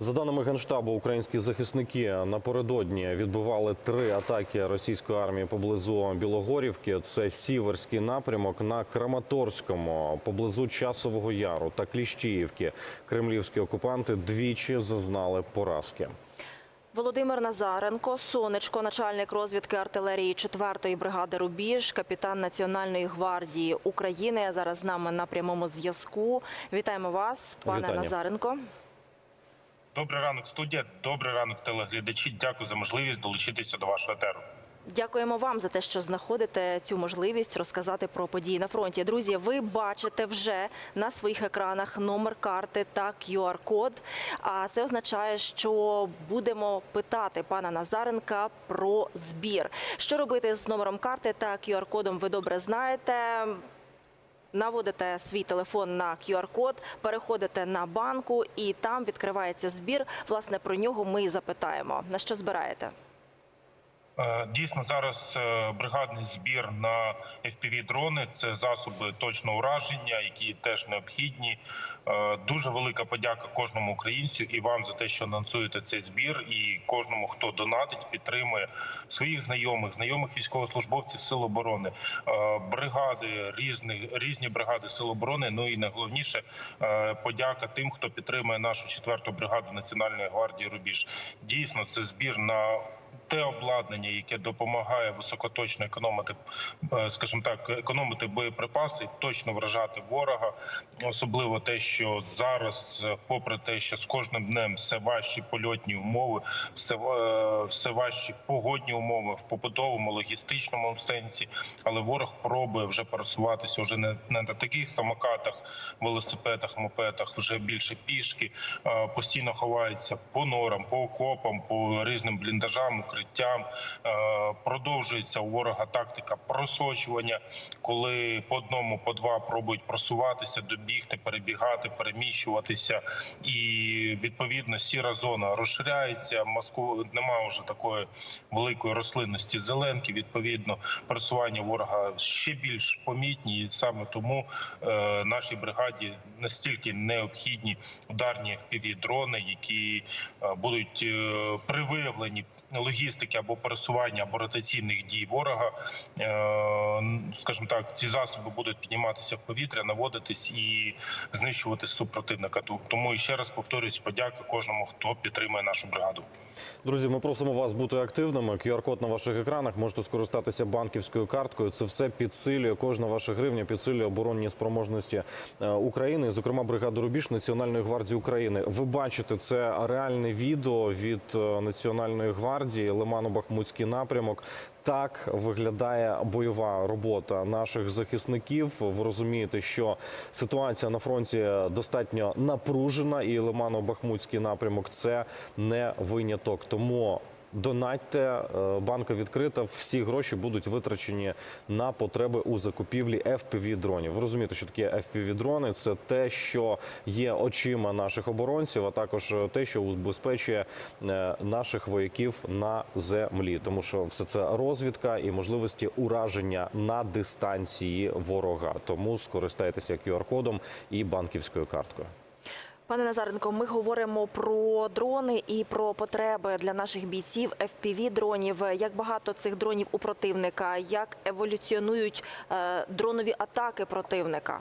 За даними генштабу, українські захисники напередодні відбивали три атаки російської армії поблизу Білогорівки. Це Сіверський напрямок на Краматорському, поблизу Часового Яру та Кліщіївки. Кремлівські окупанти двічі зазнали поразки. Володимир Назаренко, сонечко, начальник розвідки артилерії 4-ї бригади Рубіж, капітан Національної гвардії України. Зараз з нами на прямому зв'язку. Вітаємо вас, пане Вітання. Назаренко. Добрий ранок, студія. Добрий ранок, телеглядачі. Дякую за можливість долучитися до вашого етеру. Дякуємо вам за те, що знаходите цю можливість розказати про події на фронті. Друзі, ви бачите вже на своїх екранах номер карти та QR-код. А це означає, що будемо питати пана Назаренка про збір. Що робити з номером карти та QR-кодом, ви добре знаєте. Наводите свій телефон на QR-код, переходите на банку, і там відкривається збір. Власне про нього ми і запитаємо. На що збираєте? Е, Дійсно, зараз е, бригадний збір на fpv дрони це засоби точного ураження, які теж необхідні. Е, Дуже велика подяка кожному українцю і вам за те, що анонсуєте цей збір, і кожному, хто донатить, підтримує своїх знайомих, знайомих військовослужбовців Сил оборони, бригади різні, різні бригади Сил оборони. Ну і найголовніше подяка тим, хто підтримує нашу четверту бригаду Національної гвардії Рубіж. Дійсно, це збір на те обладнання, яке допомагає високоточно економити, е, скажімо так, економити боєприпаси, точно вражати ворога. Особливо те, що зараз, е, попри те, що з кожним днем все важчі польотні умови, все, е, все важчі погодні умови в побутовому, логістичному сенсі, але ворог пробує вже пересуватися вже не, не на таких самокатах, велосипедах, мопедах, вже більше пішки, постійно ховається по норам, по окопам, по різним бліндажам, укриттям. Е, Продовжується у ворога тактика просочування, коли по одному, по два пробують просуватися, добігти, перебігати, переміщуватися, і відповідно сіра зона розширяється. Москву немає вже такої великої рослинності зеленки. Відповідно, просування ворога ще більш помітні, і саме тому е, нашій бригаді настільки необхідні ударні fpv дрони, які е, будуть е, при виявленні логістики або пересування або ротаційних дій ворога, е, скажімо так, ці засоби будуть підніматися в повітря, наводитись і знищувати супротивника. Тому ще раз повторюсь, подяка кожному, хто підтримує нашу бригаду. Друзі, ми просимо вас бути активними. QR-код на ваших екранах можете скористатися банківською карткою. Це все підсилює кожна ваша гривня, підсилює оборонні спроможності е, України, зокрема бригади Рубіж Національної гвардії України. Ви бачите це реальне відео від е, Національної гвардії Лимано-Бахмутський напрямок. Так виглядає бойова робота наших захисників. Ви розумієте, що ситуація на фронті достатньо напружена, і Лимано-Бахмутський напрямок це не виняток. Тому донатьте, е, банка відкрита. Всі гроші будуть витрачені на потреби у закупівлі fpv дронів. Ви розумієте, що таке fpv дрони Це те, що є очима наших оборонців, а також те, що убезпечує е, наших вояків на землі, тому що все це розвідка і можливості ураження на дистанції ворога. Тому скористайтеся QR-кодом і банківською карткою. Пане Назаренко, ми говоримо про дрони і про потреби для наших бійців fpv дронів. Як багато цих дронів у противника, як еволюціонують е, дронові атаки противника?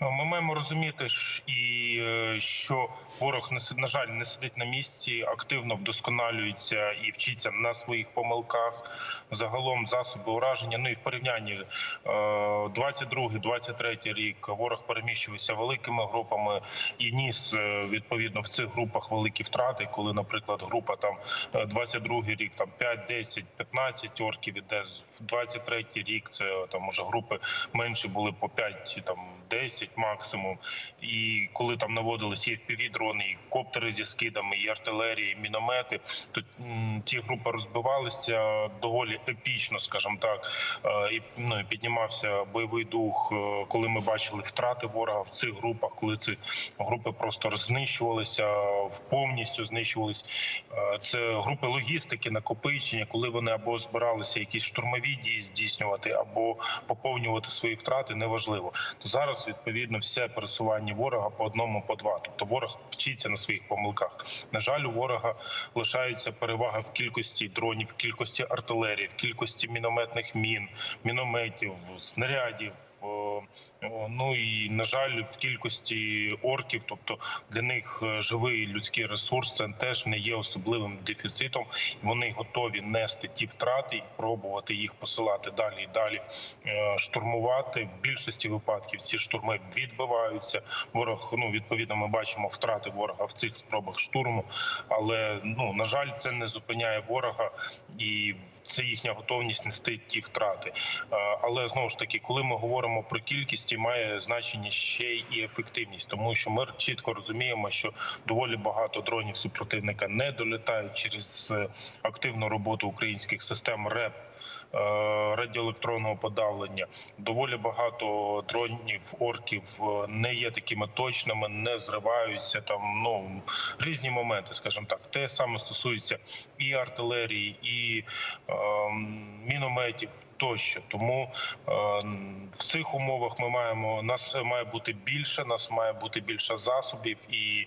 Ми маємо розуміти, і е, що ворог на жаль не сидить на місці, активно вдосконалюється і вчиться на своїх помилках. Загалом засоби ураження. Ну і в порівнянні 22-23 рік ворог переміщувався великими групами і ніс е, відповідно в цих групах великі втрати. Коли, наприклад, група там е, 22 рік, там 5, 10, 15 орків іде з- в 23 рік. Це там уже групи менші були по 5, там 10 10 максимум. І коли там наводилися і fpv дрони, і коптери зі скидами, і артилерії, і міномети, то ці групи розбивалися доволі епічно, скажімо так. Е, І ну піднімався бойовий дух, е, коли ми бачили втрати ворога в цих групах, коли ці групи просто знищувалися повністю знищувались. Е, Це групи логістики, накопичення, коли вони або збиралися якісь штурмові дії здійснювати, або поповнювати свої втрати, неважливо. То зараз відповідно все пересування ворога по одному, по два. Тобто ворог вчиться на своїх помилках. На жаль, у ворога лишається перевага в кількості дронів, в кількості артилерії, в кількості мінометних мін, мінометів, снарядів. Ну і на жаль, в кількості орків, тобто для них е, живий людський ресурс, це теж не є особливим дефіцитом. Вони готові нести ті втрати і пробувати їх посилати далі і далі, е, штурмувати. В більшості випадків ці штурми відбиваються. Ворог ну відповідно, ми бачимо втрати ворога в цих спробах штурму, але ну на жаль, це не зупиняє ворога і. Це їхня готовність нести ті втрати. Е, Але знову ж таки, коли ми говоримо про кількість, має значення ще й ефективність, тому що ми чітко розуміємо, що доволі багато дронів супротивника не долітають через е, активну роботу українських систем РЕП е, радіоелектронного подавлення. Доволі багато дронів орків е, не є такими точними, не зриваються там. Ну різні моменти, скажімо так. Те саме стосується і артилерії, і ем, мінометів тощо. Тому е, в цих умовах ми маємо нас має бути більше, нас має бути більше засобів, і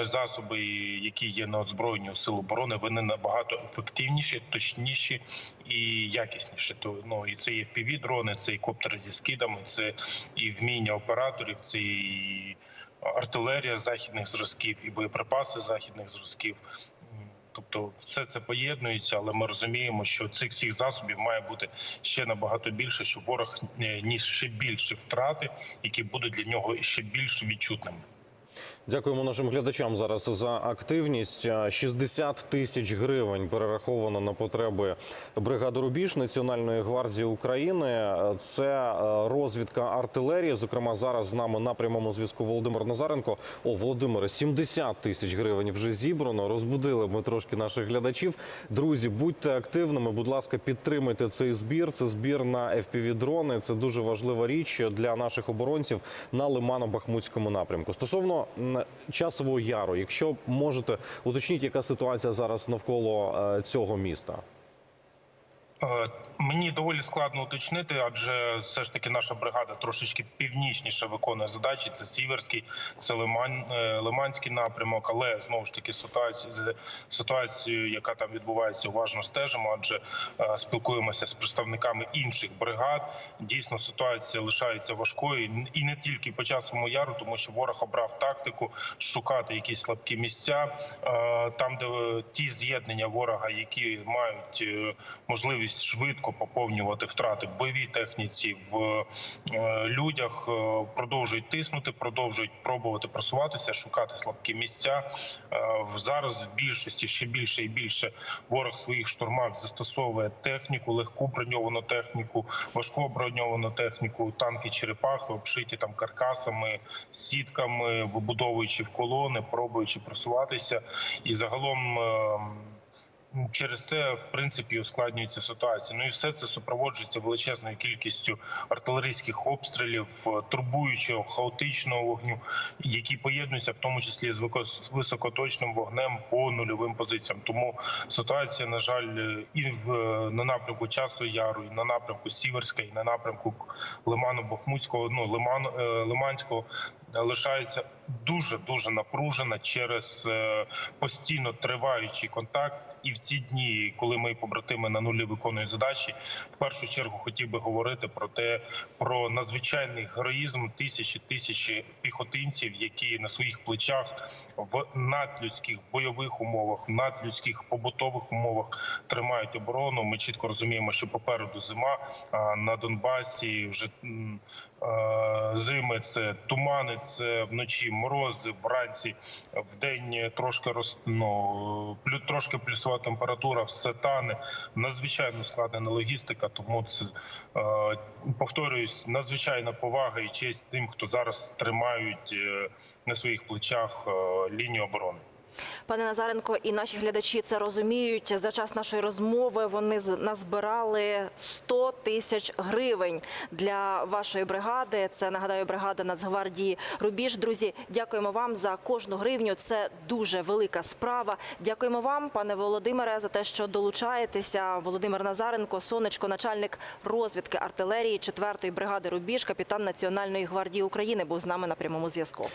засоби, які є на озброєнні сил оборони, вони набагато ефективніші, точніші і якісніші. То ну і це і fpv дрони, це і коптери зі скидами, це і вміння операторів, це і артилерія західних зразків, і боєприпаси західних зразків. Тобто все це поєднується, але ми розуміємо, що цих всіх засобів має бути ще набагато більше, щоб ворог е, ніс ще більше втрати, які будуть для нього ще більш відчутними. Дякуємо нашим глядачам зараз за активність. А, 60 тисяч гривень перераховано на потреби бригади Рубіж Національної гвардії України. Це е, розвідка артилерії. Зокрема, зараз з нами на прямому зв'язку Володимир Назаренко. О, Володимире, 70 тисяч гривень вже зібрано. Розбудили ми трошки наших глядачів. Друзі, будьте активними. Будь ласка, підтримайте цей збір. Це збір на fpv дрони. Це дуже важлива річ для наших оборонців на Лимано-Бахмутському напрямку. Стосовно часового яру, якщо можете уточніть, яка ситуація зараз навколо е, цього міста. Е, Мені доволі складно уточнити, адже все ж таки наша бригада трошечки північніше виконує задачі. Це Сіверський, це Лиман, е, Лиманський напрямок. Але знову ж таки ситуацію з ситуацією, яка там відбувається, уважно стежимо, адже е, спілкуємося з представниками інших бригад. Дійсно, ситуація лишається важкою і не тільки по часовому яру, тому що ворог обрав тактику шукати якісь слабкі місця, там, де ті з'єднання ворога, які мають е, можливість швидко поповнювати втрати в бойовій техніці, в е, людях, е, продовжують тиснути, продовжують пробувати просуватися, шукати слабкі місця. Е, Зараз в більшості ще більше і більше ворог в своїх штурмах застосовує техніку, легку броньовану техніку, важку броньовану техніку, танки черепахи, обшиті там каркасами, сітками, вибудовуючи в колони, пробуючи просуватися, і загалом. Через це в принципі ускладнюється ситуація. Ну і все це супроводжується величезною кількістю артилерійських обстрілів, е, турбуючого хаотичного вогню, які поєднуються в тому числі з високоточним вогнем по нульовим позиціям. Тому ситуація, на жаль, е, і в е, на напрямку часу яру, і на напрямку Сіверська, і на напрямку Лиману Бахмутського, ну Лиман Лиманського. Лишається дуже дуже напружена через е, постійно триваючий контакт. І в ці дні, коли мої побратими на нулі виконують задачі, в першу чергу хотів би говорити про те, про надзвичайний героїзм тисячі тисячі піхотинців, які на своїх плечах в надлюдських бойових умовах, в надлюдських побутових умовах тримають оборону. Ми чітко розуміємо, що попереду зима а на Донбасі вже е, зими це тумани, це вночі морози вранці, в день трошки роз, ну, трошки плюсова температура, все тане. Надзвичайно складена логістика, тому це е, повторююсь, надзвичайна повага і честь тим, хто зараз тримають е, на своїх плечах е, лінію оборони. Пане Назаренко, і наші глядачі це розуміють. За час нашої розмови вони назбирали 100 тисяч гривень для вашої бригади. Це нагадаю бригада Нацгвардії Рубіж. Друзі, дякуємо вам за кожну гривню. Це дуже велика справа. Дякуємо вам, пане Володимире, за те, що долучаєтеся. Володимир Назаренко, сонечко, начальник розвідки артилерії 4-ї бригади Рубіж, капітан Національної гвардії України, був з нами на прямому зв'язку.